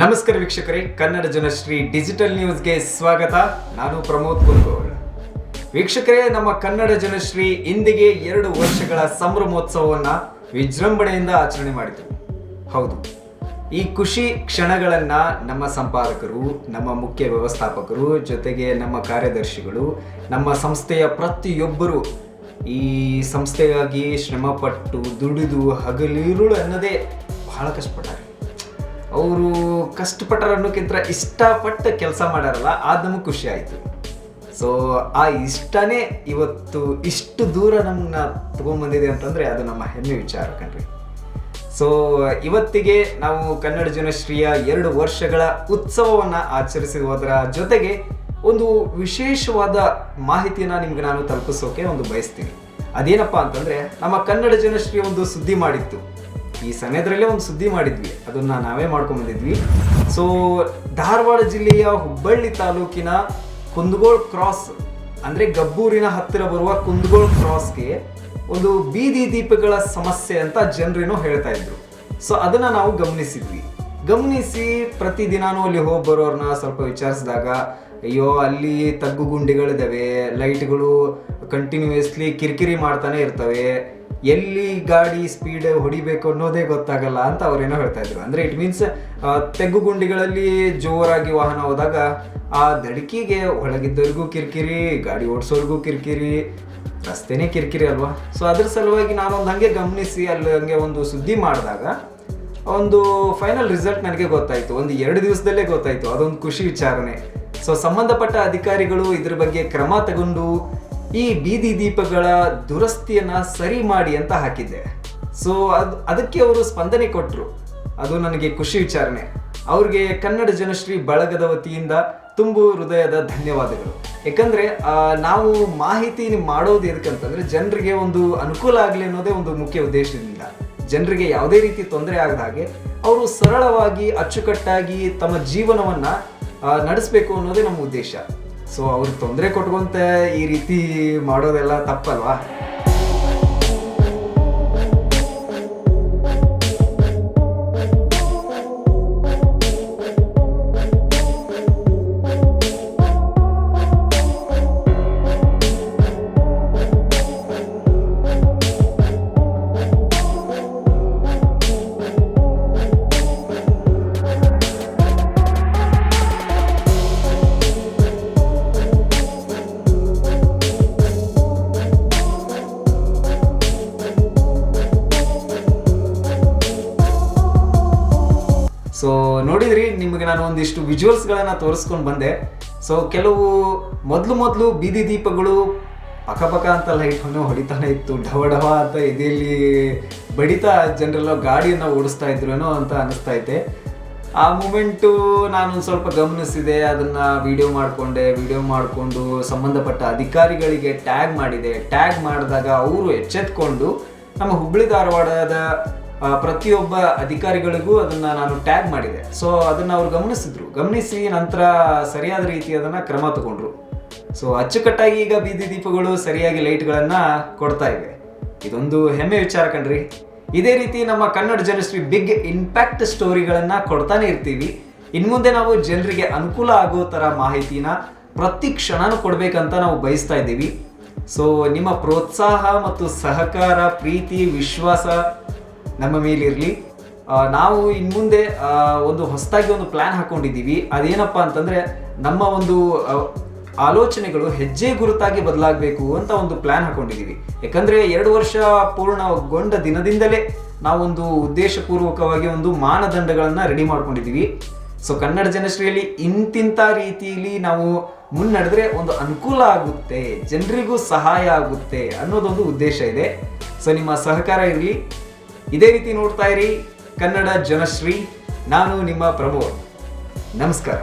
ನಮಸ್ಕಾರ ವೀಕ್ಷಕರೇ, ಕನ್ನಡ ಜನಶ್ರೀ ಡಿಜಿಟಲ್ ನ್ಯೂಸ್ಗೆ ಸ್ವಾಗತ. ನಾನು ಪ್ರಮೋದ್ ಕುಂದೋಳ್ ವೀಕ್ಷಕರೇ, ನಮ್ಮ ಕನ್ನಡ ಜನಶ್ರೀ ಇಂದಿಗೆ ಎರಡು ವರ್ಷಗಳ ಸಂಭ್ರಮೋತ್ಸವವನ್ನ ವಿಜೃಂಭಣೆಯಿಂದ ಆಚರಣೆ ಮಾಡಿತು ಹೌದು, ಈ ಖುಷಿ ಕ್ಷಣಗಳನ್ನು ನಮ್ಮ ಸಂಪಾದಕರು, ನಮ್ಮ ಮುಖ್ಯ ವ್ಯವಸ್ಥಾಪಕರು, ಜೊತೆಗೆ ನಮ್ಮ ಕಾರ್ಯದರ್ಶಿಗಳು, ನಮ್ಮ ಸಂಸ್ಥೆಯ ಪ್ರತಿಯೊಬ್ಬರು ಈ ಸಂಸ್ಥೆಗಾಗಿ ಶ್ರಮಪಟ್ಟು ದುಡಿದು ಹಗಲಿರುಳು ಅನ್ನೋದೇ ಬಹಳ ಕಷ್ಟಪಟ್ಟಾರೆ. ಅವರು ಕಷ್ಟಪಟ್ಟರ ಅನ್ನೋಕ್ಕಿಂತ ಇಷ್ಟಪಟ್ಟು ಕೆಲಸ ಮಾಡ್ಯಾರಲ್ಲ ಅದು ನಮಗೆ ಖುಷಿ ಆಯಿತು. ಸೊ ಆ ಇಷ್ಟನೇ ಇವತ್ತು ಇಷ್ಟು ದೂರ ನಮ್ಮನ್ನ ತಗೊಂಬಂದಿದೆ ಅಂತಂದರೆ ಅದು ನಮ್ಮ ಹೆಮ್ಮೆ ವಿಚಾರ ಕಣ್ರಿ. ಸೊ ಇವತ್ತಿಗೆ ನಾವು ಕನ್ನಡ ಜನಶ್ರೀಯ ಎರಡು ವರ್ಷಗಳ ಉತ್ಸವವನ್ನು ಆಚರಿಸುವುದರ ಜೊತೆಗೆ ಒಂದು ವಿಶೇಷವಾದ ಮಾಹಿತಿಯನ್ನು ನಿಮ್ಗೆ ನಾನು ತಲುಪಿಸೋಕೆ ಒಂದು ಬಯಸ್ತೀನಿ. ಅದೇನಪ್ಪ ಅಂತಂದ್ರೆ, ನಮ್ಮ ಕನ್ನಡ ಜನಶ್ರೀ ಒಂದು ಸುದ್ದಿ ಮಾಡಿತ್ತು. ಈ ಸಮಯದಲ್ಲೇ ಒಂದು ಸುದ್ದಿ ಮಾಡಿದ್ವಿ. ಅದನ್ನ ನಾವೇ ಮಾಡ್ಕೊಂಡ್ಬಂದಿದ್ವಿ ಸೊ ಧಾರವಾಡ ಜಿಲ್ಲೆಯ ಹುಬ್ಬಳ್ಳಿ ತಾಲೂಕಿನ ಕುಂದಗೋಳ್ ಕ್ರಾಸ್ ಅಂದ್ರೆ ಗಬ್ಬೂರಿನ ಹತ್ತಿರ ಬರುವ ಕುಂದಗೋಳ್ ಕ್ರಾಸ್ಗೆ ಒಂದು ಬೀದಿ ದೀಪಗಳ ಸಮಸ್ಯೆ ಅಂತ ಜನರೇನೋ ಹೇಳ್ತಾ ಇದ್ರು. ಸೊ ಅದನ್ನ ನಾವು ಗಮನಿಸಿದ್ವಿ. ಗಮನಿಸಿ ಪ್ರತಿದಿನಾನು ಅಲ್ಲಿ ಹೋಗಿ ಬರೋರ್ನ ಸ್ವಲ್ಪ ವಿಚಾರಿಸಿದಾಗ, ಅಯ್ಯೋ, ಅಲ್ಲಿ ತಗ್ಗು ಗುಂಡಿಗಳಿದ್ದಾವೆ ಲೈಟ್ಗಳು ಕಂಟಿನ್ಯೂಯಸ್ಲಿ ಕಿರಿಕಿರಿ ಮಾಡ್ತಾನೆ ಇರ್ತವೆ. ಎಲ್ಲಿ ಗಾಡಿ ಸ್ಪೀಡ್ ಹೊಡಿಬೇಕು ಅನ್ನೋದೇ ಗೊತ್ತಾಗಲ್ಲ ಅಂತ ಅವ್ರೇನೋ ಹೇಳ್ತಾ ಇದ್ರು. ಅಂದ್ರೆ ಇಟ್ ಮೀನ್ಸ್ ತೆಗ್ಗು ಗುಂಡಿಗಳಲ್ಲಿ ಜೋರಾಗಿ ವಾಹನ ಹೋದಾಗ ಆ ದಡಿಕಿಗೆ ಒಳಗಿದ್ದವ್ರಿಗೂ ಕಿರಿಕಿರಿ, ಗಾಡಿ ಓಡಿಸೋರ್ಗೂ ಕಿರಿಕಿರಿ, ರಸ್ತೆನೇ ಕಿರಿಕಿರಿ ಅಲ್ವಾ? ಸೊ ಅದ್ರ ಸಲುವಾಗಿ ನಾನೊಂದು ಹಂಗೆ ಗಮನಿಸಿ ಅಲ್ಲಿ ಹಂಗೆ ಒಂದು ಸುದ್ದಿ ಮಾಡಿದಾಗ ಒಂದು ಫೈನಲ್ ರಿಸಲ್ಟ್ ನನಗೆ ಗೊತ್ತಾಯಿತು. ಒಂದು ಎರಡು ದಿವಸದಲ್ಲೇ ಗೊತ್ತಾಯಿತು. ಅದೊಂದು ಖುಷಿ ವಿಚಾರನೆ ಸೊ ಸಂಬಂಧಪಟ್ಟ ಅಧಿಕಾರಿಗಳು ಇದ್ರ ಬಗ್ಗೆ ಕ್ರಮ ತಗೊಂಡು ಈ ಬೀದಿ ದೀಪಗಳ ದುರಸ್ತಿಯನ್ನ ಸರಿ ಮಾಡಿ ಅಂತ ಹಾಕಿದ್ದೆ. ಸೊ ಅದು, ಅದಕ್ಕೆ ಅವರು ಸ್ಪಂದನೆ ಕೊಟ್ಟರು ಅದು ನನಗೆ ಖುಷಿ ವಿಚಾರಣೆ. ಅವ್ರಿಗೆ ಕನ್ನಡ ಜನಶ್ರೀ ಬಳಗದ ವತಿಯಿಂದ ತುಂಬು ಹೃದಯದ ಧನ್ಯವಾದಗಳು. ಯಾಕಂದರೆ ನಾವು ಮಾಹಿತಿ ಮಾಡೋದು ಎದಕ್ಕಂತಂದರೆ ಜನರಿಗೆ ಒಂದು ಅನುಕೂಲ ಆಗಲಿ ಅನ್ನೋದೇ ಒಂದು ಮುಖ್ಯ ಉದ್ದೇಶದಿಂದ. ಜನರಿಗೆ ಯಾವುದೇ ರೀತಿ ತೊಂದರೆ ಆಗದ ಹಾಗೆ ಅವರು ಸರಳವಾಗಿ ಅಚ್ಚುಕಟ್ಟಾಗಿ ತಮ್ಮ ಜೀವನವನ್ನ ನಡೆಸ್ಬೇಕು ಅನ್ನೋದೇ ನಮ್ಮ ಉದ್ದೇಶ. ಸೊ ಅವ್ರಿಗೆ ತೊಂದರೆ ಕೊಟ್ಕೊಂತ ಈ ರೀತಿ ಮಾಡೋದೆಲ್ಲ ತಪ್ಪಲ್ವಾ? ಸೊ ನೋಡಿದ್ರಿ, ನಿಮಗೆ ನಾನು ಒಂದಿಷ್ಟು ವಿಜುವಲ್ಸ್ಗಳನ್ನು ತೋರಿಸ್ಕೊಂಡು ಬಂದೆ. ಸೊ ಕೆಲವು ಮೊದಲು ಮೊದಲು ಬೀದಿ ದೀಪಗಳು ಅಕ್ಕಪಕ್ಕ ಅಂತ ಲೈಟ್ ಹೊಡಿತಾನೆ ಇತ್ತು. ಢವ ಢವ ಅಂತ ಎದೆಯಲ್ಲಿ ಬಡಿತಾ ಜನರೆಲ್ಲ ಗಾಡಿಯನ್ನು ಓಡಿಸ್ತಾ ಇದ್ರೇನೋ ಅಂತ ಅನಿಸ್ತಾ ಐತೆ ಆ ಮೂಮೆಂಟು ನಾನು ಸ್ವಲ್ಪ ಗಮನಿಸಿದೆ. ಅದನ್ನ ವಿಡಿಯೋ ಮಾಡಿಕೊಂಡೆ ವಿಡಿಯೋ ಮಾಡಿಕೊಂಡು ಸಂಬಂಧಪಟ್ಟ ಅಧಿಕಾರಿಗಳಿಗೆ ಟ್ಯಾಗ್ ಮಾಡಿದೆ. ಟ್ಯಾಗ್ ಮಾಡಿದಾಗ ಅವರು ಎಚ್ಚೆತ್ಕೊಂಡು ನಮ್ಮ ಹುಬ್ಬಳ್ಳಿ ಧಾರವಾಡದ ಪ್ರತಿಯೊಬ್ಬ ಅಧಿಕಾರಿಗಳಿಗೂ ಅದನ್ನು ನಾನು ಟ್ಯಾಗ್ ಮಾಡಿದೆ. ಸೊ ಅದನ್ನು ಅವರು ಗಮನಿಸಿದ್ರು. ಗಮನಿಸಿ ನಂತರ ಸರಿಯಾದ ರೀತಿ ಅದನ್ನು ಕ್ರಮ ತಗೊಂಡ್ರು. ಸೊ ಅಚ್ಚುಕಟ್ಟಾಗಿ ಈಗ ಬೀದಿ ದೀಪಗಳು ಸರಿಯಾಗಿ ಲೈಟ್ಗಳನ್ನು ಕೊಡ್ತಾ ಇವೆ. ಇದೊಂದು ಹೆಮ್ಮೆ ವಿಚಾರ ಕಣ್ರಿ. ಇದೇ ರೀತಿ ನಮ್ಮ ಕನ್ನಡ ಜನಶ್ರೀ ಬಿಗ್ ಇಂಪ್ಯಾಕ್ಟ್ ಸ್ಟೋರಿಗಳನ್ನು ಕೊಡ್ತಾನೆ ಇರ್ತೀವಿ. ಇನ್ನು ಮುಂದೆ ನಾವು ಜನರಿಗೆ ಅನುಕೂಲ ಆಗೋ ಥರ ಮಾಹಿತಿನ ಪ್ರತಿ ಕ್ಷಣನೂ ಕೊಡಬೇಕಂತ ನಾವು ಬಯಸ್ತಾ ಇದ್ದೀವಿ. ಸೊ ನಿಮ್ಮ ಪ್ರೋತ್ಸಾಹ ಮತ್ತು ಸಹಕಾರ, ಪ್ರೀತಿ, ವಿಶ್ವಾಸ ನಮ್ಮ ಮೇಲಿರಲಿ. ನಾವು ಇನ್ನು ಮುಂದೆ ಒಂದು ಹೊಸದಾಗಿ ಒಂದು ಪ್ಲ್ಯಾನ್ ಹಾಕೊಂಡಿದ್ದೀವಿ. ಅದೇನಪ್ಪ ಅಂತಂದರೆ, ನಮ್ಮ ಒಂದು ಆಲೋಚನೆಗಳು ಹೆಜ್ಜೆ ಗುರುತಾಗಿ ಬದಲಾಗಬೇಕು ಅಂತ ಒಂದು ಪ್ಲ್ಯಾನ್ ಹಾಕೊಂಡಿದ್ದೀವಿ. ಯಾಕಂದರೆ ಎರಡು ವರ್ಷ ಪೂರ್ಣಗೊಂಡ ದಿನದಿಂದಲೇ ನಾವೊಂದು ಉದ್ದೇಶಪೂರ್ವಕವಾಗಿ ಒಂದು ಮಾನದಂಡಗಳನ್ನು ರೆಡಿ ಮಾಡ್ಕೊಂಡಿದ್ದೀವಿ. ಸೊ ಕನ್ನಡ ಜನಶ್ರೀಯಲ್ಲಿ ಇಂತಿಂಥ ರೀತಿಯಲ್ಲಿ ನಾವು ಮುನ್ನಡೆದ್ರೆ ಒಂದು ಅನುಕೂಲ ಆಗುತ್ತೆ, ಜನರಿಗೂ ಸಹಾಯ ಆಗುತ್ತೆ ಅನ್ನೋದೊಂದು ಉದ್ದೇಶ ಇದೆ. ಸೊ ನಿಮ್ಮ ಸಹಕಾರ ಇರಲಿ. ಇದೇ ರೀತಿ ನೋಡ್ತಾ ಇರಿ ಕನ್ನಡ ಜನಶ್ರೀ ನಾನು ನಿಮ್ಮ ಪ್ರಮೋದ್. ನಮಸ್ಕಾರ.